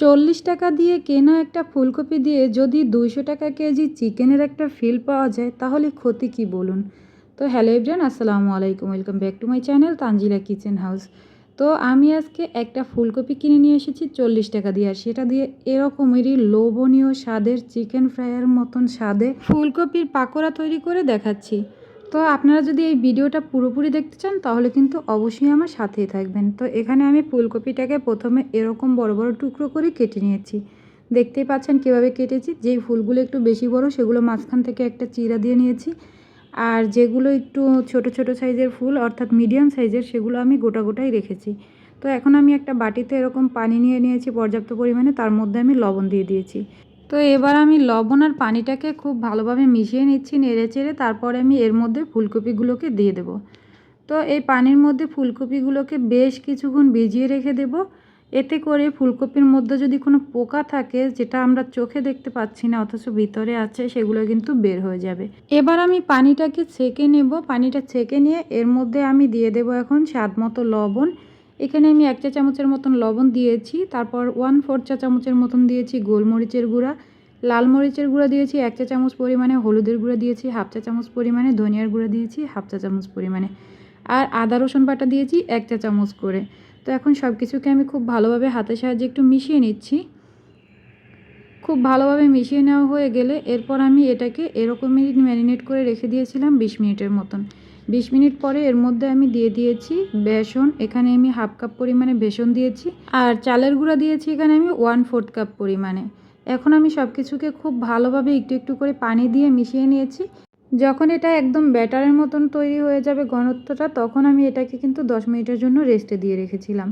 চল্লিশ টাকা দিয়ে কেনা একটা ফুলকপি দিয়ে যদি দুইশো টাকা কেজি চিকেনের একটা ফিল পাওয়া যায়, তাহলে ক্ষতি কি বলুন? তো হ্যালো এভরিয়ান আসসালামু আলাইকুম, welcome back to my channel Tanzila kitchen house. তো আমি আজকে একটা ফুলকপি কিনে নিয়ে এসেছি চল্লিশ টাকা দিয়ে, আর সেটা দিয়ে এরকমেরই লোভনীয় স্বাদের চিকেন ফ্রাইয়ের মতন স্বাদে ফুলকপির পাকোড়া তৈরি করে দেখাচ্ছি। তো আপনারা যদি এই ভিডিওটা পুরোপুরি দেখতে চান, তাহলে কিন্তু অবশ্যই আমার সাথেই থাকবেন। তো এখানে আমি ফুলকপিটাকে প্রথমে এরকম বড় বড় টুকরো করে কেটে নিয়েছি। দেখতেই পাচ্ছেন কীভাবে কেটেছি। যেই ফুলগুলো একটু বেশি বড়, সেগুলো মাঝখান থেকে একটা চিরা দিয়ে নিয়েছি। আর যেগুলো একটু ছোট ছোট সাইজের ফুল, অর্থাৎ মিডিয়াম সাইজের, সেগুলো আমি গোটা গোটাই রেখেছি। তো এখন আমি একটা বাটিতে এরকম পানি নিয়ে নিয়েছি পর্যাপ্ত পরিমাণে। তার মধ্যে আমি লবণ দিয়ে দিয়েছি। তো এবার আমি লবণ আর পানিটাকে খুব ভালোভাবে মিশিয়ে নিচ্ছি নেড়ে চেড়ে, তারপরে আমি এর মধ্যে ফুলকপিগুলোকে দিয়ে দেব। তো এই পানির মধ্যে ফুলকপিগুলোকে বেশ কিছুক্ষণ ভিজিয়ে রেখে দেব। এতে করে ফুলকপির মধ্যে যদি কোনো পোকা থাকে, যেটা আমরা চোখে দেখতে পাচ্ছি না, অথচ ভিতরে আছে, সেগুলো কিন্তু বের হয়ে যাবে। এবার আমি পানিটাকে ছেঁকে নেব। পানিটা ছেঁকে নিয়ে এর মধ্যে আমি দিয়ে দেব এখন স্বাদ মতো লবণ। এখানে আমি এক চা চামচের মতন লবণ দিয়েছি, তারপর ওয়ান ফোর চা চামচের মতন দিয়েছি গোলমরিচের গুঁড়া, লাল মরিচের গুঁড়া দিয়েছি এক চা চামচ পরিমাণে, হলুদের গুঁড়া দিয়েছি হাফ চা চামচ পরিমাণে, ধনিয়ার গুঁড়া দিয়েছি হাফ চা চামচ পরিমাণে, আর আদা রসুন বাটা দিয়েছি এক চা চামচ করে। তো এখন সব কিছুকে আমি খুব ভালোভাবে হাতের সাহায্যে একটু মিশিয়ে নিচ্ছি। খুব ভালোভাবে মিশিয়ে নেওয়া হয়ে গেলে এরপর আমি এটাকে এরকমই ম্যারিনেট করে রেখে দিয়েছিলাম বিশ মিনিটের মতন। বিশ মিনিট পরে এর মধ্যে আমি দিয়ে দিয়েছি বেসন, এখানে আমি হাফ কাপ পরিমাণে বেসন দিয়েছি আর চালের গুঁড়া দিয়েছি এখানে আমি ওয়ান ফোর্থ কাপ পরিমাণে। এখন আমি সব কিছুকে খুব ভালোভাবে একটু একটু করে পানি দিয়ে মিশিয়ে নিয়েছি। যখন এটা একদম ব্যাটারের মতন তৈরি হয়ে যাবে ঘনত্বটা, তখন আমি এটাকে কিন্তু দশ মিনিটের জন্য রেস্টে দিয়ে রেখেছিলাম।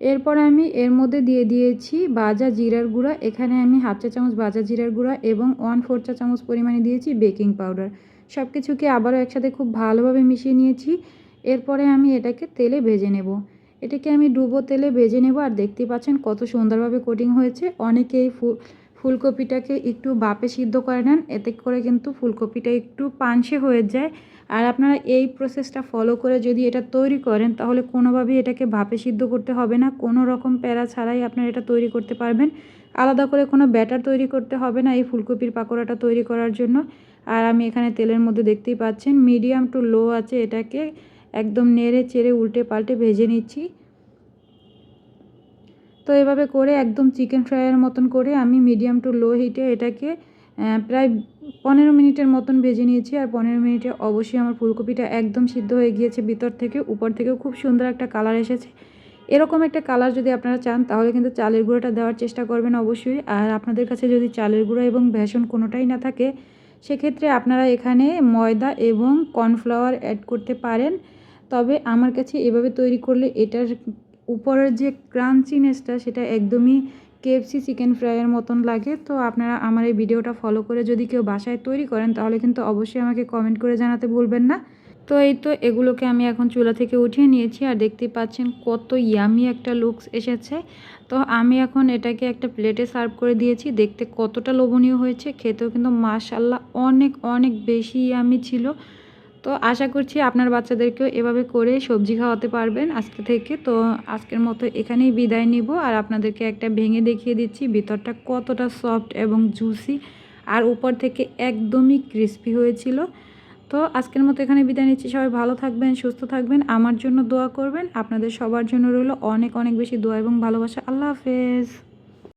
এরপর আমি এর মধ্যে দিয়ে দিয়েছি বাজা জিরার গুঁড়া। এখানে আমি হাফ চা চামচ বাজা জিরার গুঁড়া এবং ওয়ান ফোর চা চামচ পরিমাণে দিয়েছি বেকিং পাউডার। সব কিছুকে আবারও একসাথে খুব ভালোভাবে মিশিয়ে নিয়েছি। এরপরে আমি এটাকে তেলে ভেজে নেব। এটাকে আমি ডুবো তেলে ভেজে নেব। আর দেখতে পাচ্ছেন কত সুন্দরভাবে কোটিং হয়েছে। অনেকেই ফুল ফুলকপিটাকে একটু বাপে সিদ্ধ করে নেন, এতে করে কিন্তু ফুলকপিটা একটু পানসে হয়ে যায়। আর আপনারা এই প্রসেসটা ফলো করে যদি এটা তৈরি করেন, তাহলে কোনোভাবেই এটাকে ভাপে সিদ্ধ করতে হবে না। কোনো রকম প্যারা ছাড়াই আপনারা এটা তৈরি করতে পারবেন। আলাদা করে কোনো ব্যাটার তৈরি করতে হবে না এই ফুলকপির পাকোড়াটা তৈরি করার জন্য। আর আমি এখানে তেলের মধ্যে দেখতেই পাচ্ছেন মিডিয়াম টু লো আছে এটাকে একদম নেড়ে চেড়ে উল্টে পাল্টে ভেজে নিচ্ছি। তো এভাবে করে একদম চিকেন ফ্রাইয়ের মতন করে আমি মিডিয়াম টু লো হিটে এটাকে প্রায় পনেরো মিনিটের মতন ভেজে নিয়েছি আর পনেরো মিনিটে অবশ্যই আমার ফুলকপিটা একদম সিদ্ধ হয়ে গিয়েছে ভিতর থেকে, উপর থেকেও খুব সুন্দর একটা কালার এসেছে। এরকম একটা কালার যদি আপনারা চান তাহলে কিন্তু চালের গুঁড়োটা দেওয়ার চেষ্টা করবেন অবশ্যই, আর আপনাদের কাছে যদি চালের গুঁড়ো এবং ভেষণ কোনোটাই না থাকে, সেক্ষেত্রে আপনারা এখানে ময়দা এবং কর্নফ্লাওয়ার অ্যাড করতে পারেন। তবে আমার কাছে এভাবে তৈরি করলে এটার উপরের যে ক্রাঞ্চিনেসটা, সেটা একদমই কেএফসি চিকেন ফ্রাইয়ের মতন লাগে। তো আপনারা আমার এই ভিডিওটা ফলো করে যদি কেউ বাসায় তৈরি করেন, তাহলে কিন্তু অবশ্যই আমাকে কমেন্ট করে জানাতে ভুলবেন না। তো এই তো এগুলোকে আমি এখন চুলা থেকে উঠিয়ে নিয়েছি, আর দেখতেই পাচ্ছেন কত ইয়ামি একটা লুকস এসেছে। তো আমি এখন এটাকে একটা প্লেটে সার্ভ করে দিয়েছি, দেখতে কতটা লোভনীয় হয়েছে। খেতেও কিন্তু মাশাল্লাহ অনেক অনেক বেশি ইয়ামি ছিল। তো আশা করছি আপনার বাচ্চাদেরকেও এভাবে করে সবজি খাওয়াতে পারবেন আজকে থেকে। তো আজকের মতো এখানেই বিদায় নিব। আর আপনাদেরকে একটা ভেঙে দেখিয়ে দিচ্ছি, ভিতরটা কতটা সফট এবং জুসি আর উপর থেকে একদমই ক্রিস্পি হয়েছিল। তো আজকের মতো এখানে বিদায় নিচ্ছি। সবাই ভালো থাকবেন, সুস্থ থাকবেন, আমার জন্য দোয়া করবেন। আপনাদের সবার জন্য রইল অনেক অনেক বেশি দোয়া এবং ভালোবাসা। আল্লাহ হাফেজ।